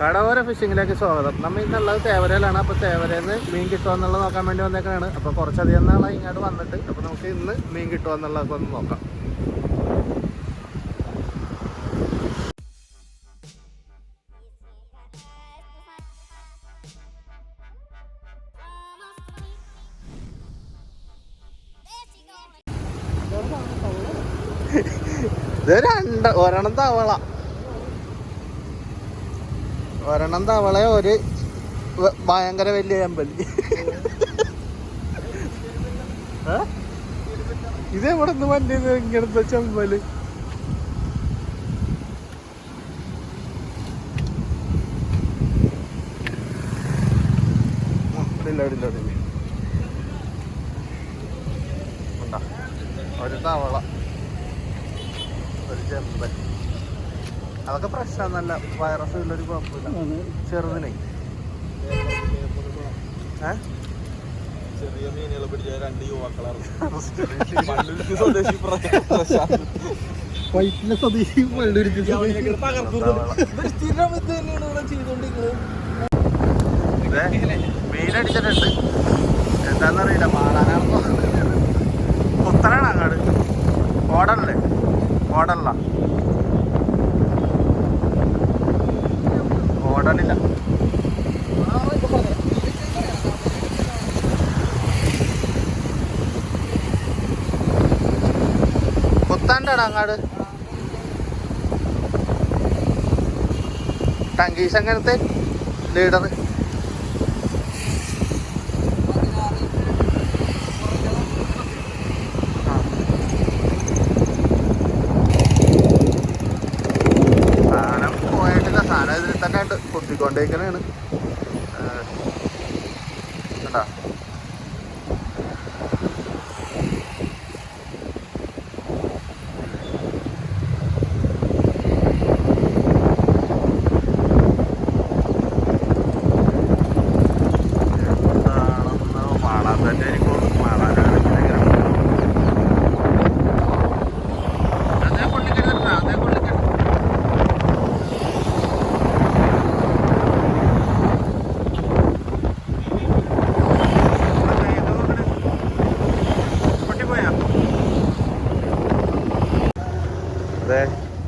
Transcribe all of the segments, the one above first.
കടവോര ഫിഷിങ്ങിലേക്ക് സ്വാഗതം. നമ്മൾ ഇന്നുള്ളത് തേവരയിലാണ്. അപ്പോൾ തേവരയിൽ നിന്ന് മീൻ കിട്ടുമോ എന്നുള്ളത് നോക്കാൻ വേണ്ടി വന്നേക്കാണ് അപ്പോൾ കുറച്ചധികം നാളെ ഇങ്ങോട്ട് വന്നിട്ട്. അപ്പോൾ നമുക്ക് ഇന്ന് മീൻ കിട്ടുമോ എന്നുള്ളതൊക്കെ ഒന്ന് നോക്കാം. ഇത് രണ്ട് ഒരെണ്ണം തവള. ഒരെണ്ണം തവള ഒരു ഭയങ്കര വലിയ ചെമ്പല്ലി ഏ? ഇത് എവിടെ നിന്ന് വണ്ടി ഇങ്ങനത്തെ ചെമ്പൽ? ഒരു തവള ഒരു ചെമ്പൻ അതൊക്കെ പ്രശ്നം. നല്ല വൈറസ് ഉള്ളൊരു കുഴപ്പമില്ല. ചെറുതിനെ? ചെറിയ മീനുകളെ പിടിച്ച രണ്ട് യുവാക്കളാണ്. സ്വദേശി വൈറ്റിലെ സ്വദേശി മീനടിച്ചിട്ടുണ്ട്. എന്താന്നറിയില്ല മാളാനാണെന്നോ പുത്തനാണ് അങ്ങോട്ട് ഓടല്ലേ ഓടല്ല ഓടലില്ല കൊത്താണ്ടാണ് അങ്ങാട്. ടങ്കീസ് അങ്ങനത്തെ ലീഡർ സാധനം പോയിട്ടില്ല സാധനം ഇതിൽ തന്നെ ഉണ്ട് കുത്തിക്കൊണ്ടേക്കണാണ് കേട്ടാ എന്താണെന്ന് മാളാൻ തന്നെ ആയിരിക്കും മാളാനാണെങ്കിൽ അതേ പൊള്ളിക്കരുത് അതേ പൊള്ളിക്കരുത് അതെ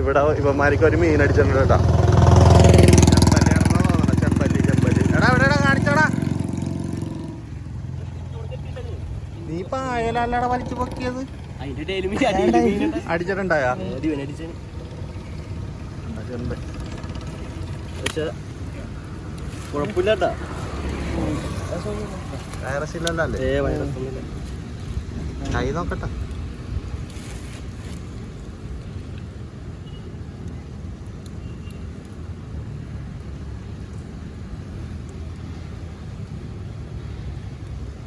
ഇവിടെ ഇവന്മാർക്ക് ഒരു മീൻ അടിച്ചിട്ടുണ്ട് കേട്ടോ. ചെമ്പല്ലി ചെമ്പല്ലി എടാ കാണിച്ചോടാ. നീ ഇപ്പൊ അയലല്ലട വലിച്ചു പൊക്കിയത്. അടിച്ചിട്ടുണ്ടായാ? വൈറസ് ഇല്ലല്ലോ കൈ നോക്കട്ടെ അത്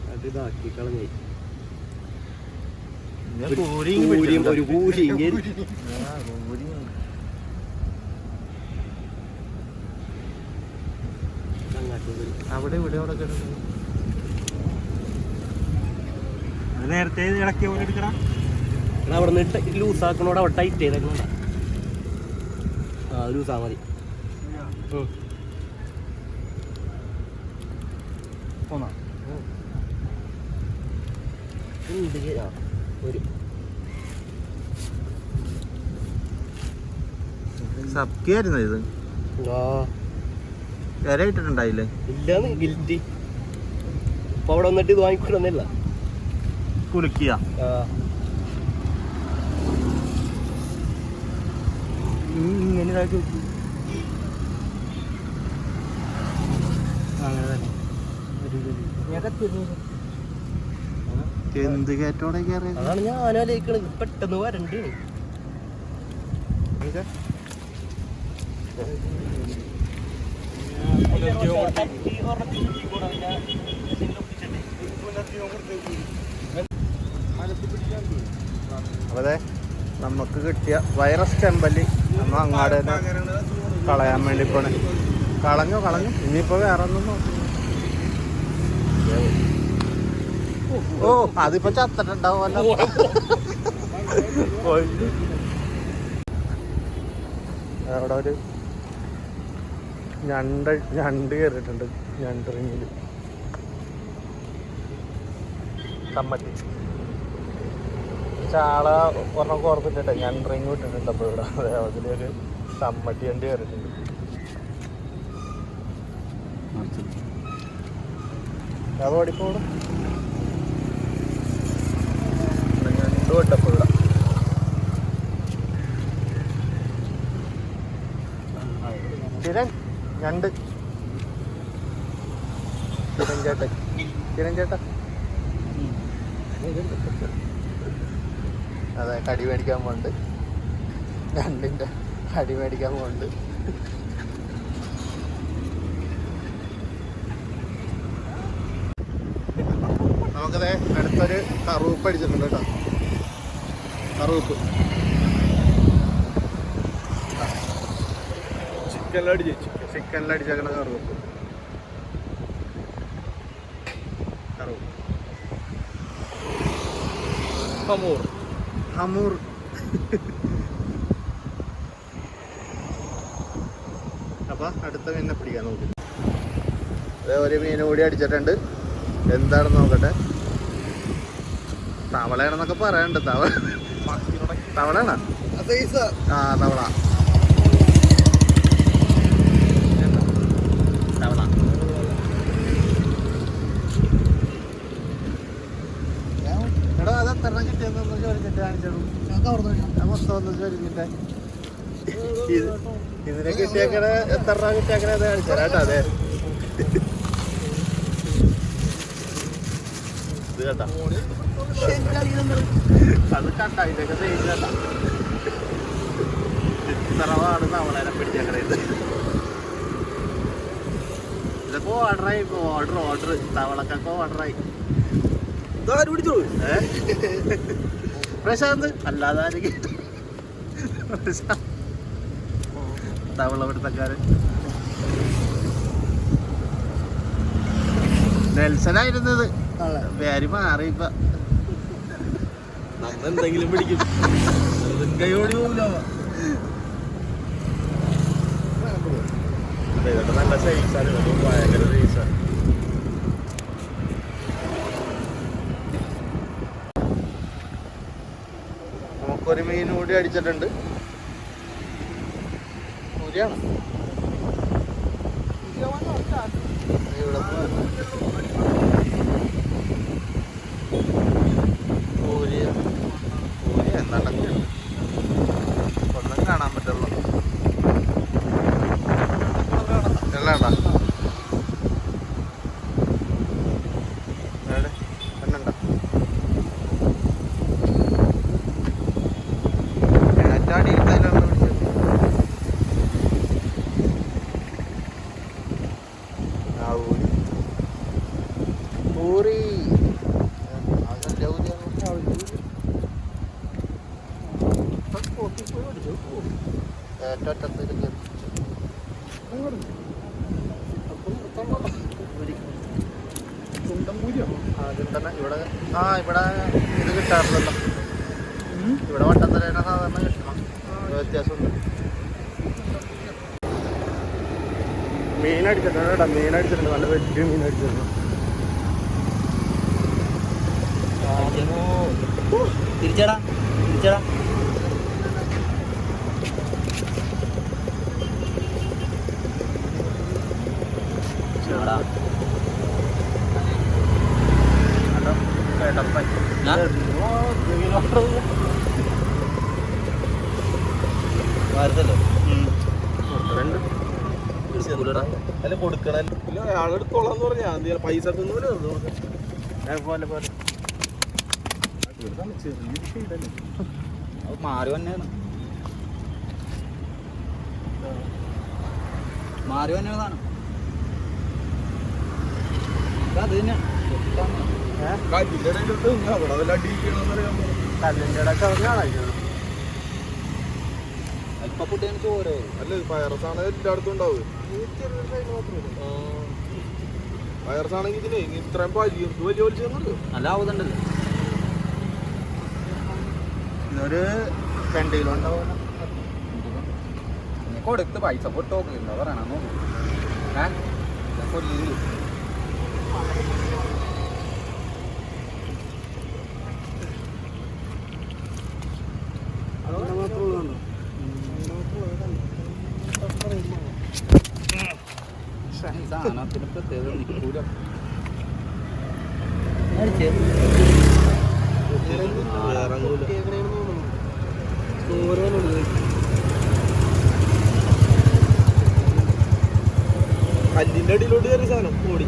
ഇതാക്കി കളഞ്ഞായി ഞാൻ ഒരു കൂരിയും കൂരിയും പിടിച്ചിട്ടുണ്ട്. ഒരു കൂരിയും ആ, കൂരിയും. അങ്ങാട്ട് പോയി. അവിടെ ഇവിടെ അവിടെ നേരത്തെ ഇളക്കിയ പോലെ എടുക്കണം എടാ അവിടെ നിന്ന് ലൂസ് ആക്കണോട് അവിടെ ടൈറ്റ് ചെയ്തേക്കണോടാ ആ ലൂസാ മതി. പോന്നാ. ആ, ഒരു സബ്ക്കിയായിരുന്നു ഇത്? ആ. ഇട്ടിട്ടുണ്ടായില്ലേ ഇല്ലാന്ന് ഗിൽറ്റി അപ്പൊ അവിടെ വന്നിട്ട് ഇത് വാങ്ങിക്കൊടുന്നില്ല. കുലുക്കിയ. ആ. ഇങ്ങനെ ഇതാക്കി വെച്ചു അങ്ങനെ തന്നെ. എന്ത് കയറ്റോടെ കയറിയത്? അതാണ് ഞാൻ ആലോചിക്കണത്. പെട്ടെന്ന് വരണ്ട്? അതെ നമുക്ക് കിട്ടിയ വൈറസ് ചെമ്പല്ലി നമ്മ അങ്ങാട് തന്നെ കളയാൻ വേണ്ടി പോണേ. കളഞ്ഞു കളഞ്ഞു. ഇനിയിപ്പോ വേറെ ഒന്നും നോക്കുന്നു ഓ അതിപ്പോ ചത്തിട്ടുണ്ടാവുമല്ലോ. അവിടെ ഒരു ഞണ്ട് ഞണ്ട് കയറിയിട്ടുണ്ട് ഞണ്ട് റിങ്ങിൽ കമ്മട്ടി ചാള ഒരെണ്ണം കുറച്ചിട്ടെ ഞണ്ട് റിങ് വിട്ടിട്ടുണ്ട് അപ്പോൾ ഇവിടെ. അതെ അതിലൊരു കമ്മട്ടി ഞണ്ട് കയറിയിട്ടുണ്ട്. അത് രണ്ട് കിരൺ ഞണ്ട്. കിരൺ ചേട്ടൻ കിരൺ ചേട്ടാ അതെ കടി മേടിക്കാൻ പോണ്ട് ഞണ്ടിന്റെ കടി മേടിക്കാൻ പോണ്ട് നമുക്കതെ അടുത്തൊരു കറുപ്പ് അടിച്ചിട്ടുണ്ട് കേട്ടോ. കറുപ്പ് ചിക്കൻ ചിക്കനിൽ അടിച്ചേക്കണ കറുപ്പ് കറുപ്പ് ഹമൂർ. ഹമൂർ. അപ്പോൾ അടുത്ത മീനിനെ പിടിക്കാൻ നോക്കി. അതേ ഒരു മീൻ കൂടി അടിച്ചിട്ടുണ്ട്. എന്താണെന്ന് നോക്കട്ടെ. തവളയാണെന്നൊക്കെ പറയണ്ട തവള തവളയാണോ ആ തവള തവള എടാ അത് എത്ര കിട്ടിയെന്ന് ചോദിച്ചിട്ട് കാണിച്ചോളൂ. മൊത്തം ഒന്ന് ചോദിച്ചിട്ട്. ഇത് ഇതിനെ കിട്ടിയേക്കണ എത്ര രൂപ കിട്ടിയേക്കണ അത് കാണിച്ചു കേട്ടോ അതെ. ഇത് കേട്ടാ. അത് കണ്ട ഇതൊക്കെ കേട്ടാ ഇത്ര പാട് തവളേനെ പിടിച്ചേക്കണ ഇത് ഇതൊക്കെ ഓർഡറായി ഓർഡർ ഓർഡർ തവളക്കൊക്കെ ഓർഡറായി പിടിച്ചോളൂ പ്രശാന്ത്? അല്ലാതെ ആരെങ്കിലും പ്രശാന്ത്. തവള പിടുത്തക്കാരൻ. നെൽസനായിരുന്നത് പേര് മാറി ഇപ്പൊ. നമ്മ എന്തെങ്കിലും പിടിക്കും കൈയോടി പോകില്ല നല്ല സൈസാണ് നമുക്കൊരു മീൻ കൂടി അടിച്ചിട്ടുണ്ട്. ഇവിടെ പൂരി എന്താണ്ടൊക്കെയാണ് ഒന്നും കാണാൻ പറ്റുള്ളൂ. എല്ലാണ്ടാ എവിടെ? ഇവിടെ ആ ഇവിടെ ഇത് കിട്ടാറില്ലല്ലോ ഇവിടെ വട്ടത്തലേനെ സാധാരണ കിട്ടണം വ്യത്യാസമുണ്ട് മീൻ അടിച്ചിട്ടുണ്ട് കേട്ടോ മീൻ അടിച്ചിട്ടുണ്ട് നല്ല വലിയ മീൻ അടിച്ചിട്ടുണ്ട് തിരിച്ചടാ തിരിച്ചടാ എവിടാ? ഹലോ കേട്ടപ്പൻ ഞാൻ? ഭാരതല്ലേ രണ്ട് എടുക്കൂലടാ. അല്ല കൊടുക്കണം. ഇല്ല അയാളെടുത്തോളാന്ന് പറഞ്ഞാ എന്തെങ്കിലും പൈസ പോലെ പോലെ ചെറിയൊരു ഷെയ്ഡല്ലേ അത് മാറി തന്നെയാണ് മാറി തന്നെയാണ് സാധനം അത് തന്നെയാണ് ഇടയിലിട്ട് അവിടെ കല്ലിന്റെ ഇടയ്ക്ക് അറിഞ്ഞാണോ ഇപ്പൊ കുട്ടിയാണ് ചോര അല്ല വൈറസ് ആണ് എല്ലായിടത്തും ഉണ്ടാവും വൈറസ് ആണെങ്കിൽ ഇതിനെ ഇത്രയും വലിയ വലിയ വലിച്ചെന്നറിയോ? നല്ല ആവുന്നുണ്ടല്ലോ. ഇതൊരു രണ്ട് കിലോ ഉണ്ടാവും കൊടുത്ത് പൈസ പൊട്ട് നോക്കില്ല പറയണം നോക്ക്. കൊല്ലിയിൽ സാധനത്തിന് പ്രത്യേകത നിൽക്കൂല കല്ലിന്റെ അടിയിലോട്ട് കയറി സാധനം ഓടി.